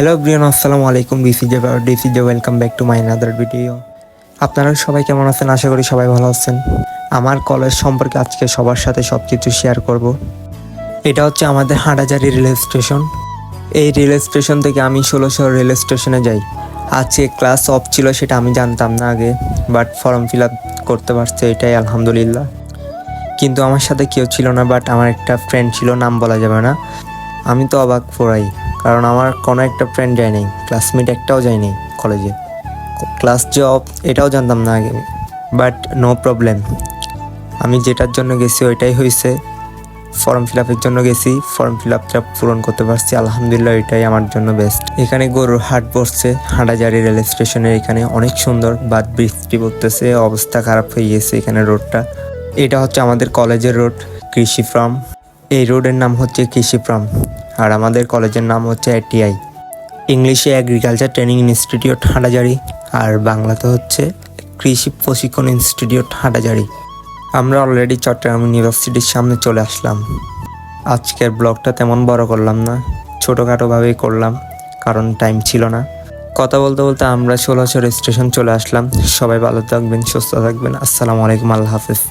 Hello Brian আসসালামু আলাইকুম DC J DC J welcome back to my another video আপনারা সবাই কেমন আছেন? আশা করি সবাই ভালো আছেন। আমার কলেজ সম্পর্কে আজকে সবার সাথে সব কিছু শেয়ার করব। এটা হচ্ছে আমাদের হাঁটাজারি রেল স্টেশন এই রেল স্টেশন থেকে আমি ষোলোশো রেল স্টেশনে যাই। আজকে ক্লাস অফ ছিল, সেটা আমি জানতাম না আগে বাট ফর্ম ফিল আপ করতে পারছে, এটাই আলহামদুলিল্লাহ। কিন্তু আমার সাথে কেউ ছিল না বাট আমার একটা ফ্রেন্ড ছিল, নাম বলা যাবে না। আমি তো অবাক পড়াই কারণ আমার কোনো একটা ফ্রেন্ড যায় নাই ক্লাসমেট একটাও যায়নি কলেজে ক্লাস জব এটাও জানতাম না আগে। বাট নো প্রবলেম আমি যেটার জন্য গেছি ওইটাই হয়েছে ফর্ম ফিল আপের জন্য গেছি ফর্ম ফিল আপটা পূরণ করতে পারছি, আলহামদুলিল্লাহ এটাই আমার জন্য বেস্ট এখানে গরুর হাট বসছে, হাঁটাজারি রেল স্টেশনের এখানে অনেক সুন্দর, বাদ বৃষ্টি পড়তেছে, অবস্থা খারাপ হয়ে গেছে এখানে রোডটা। এটা হচ্ছে আমাদের কলেজের রোড কৃষি ফার্ম এই রোডের নাম হচ্ছে কৃষি ফার্ম আর আমাদের কলেজের নাম হচ্ছে আইটিআই ইংলিশে এগ্রিকালচার ট্রেনিং ইনস্টিটিউট হাঁটাজারি আর বাংলাতে হচ্ছে কৃষি প্রশিক্ষণ ইনস্টিটিউট হাঁটাজারি। আমরা অলরেডি চট্টগ্রাম ইউনিভার্সিটির সামনে চলে আসলাম। আজকের ব্লগটা তেমন বড় করলাম না ছোটোখাটোভাবেই করলাম, কারণ টাইম ছিল না। কথা বলতে বলতে আমরা ষোলোশোর স্টেশন চলে আসলাম। সবাই ভালো থাকবেন, সুস্থ থাকবেন। আসসালামু আলাইকুম, আল্লাহ হাফেজ।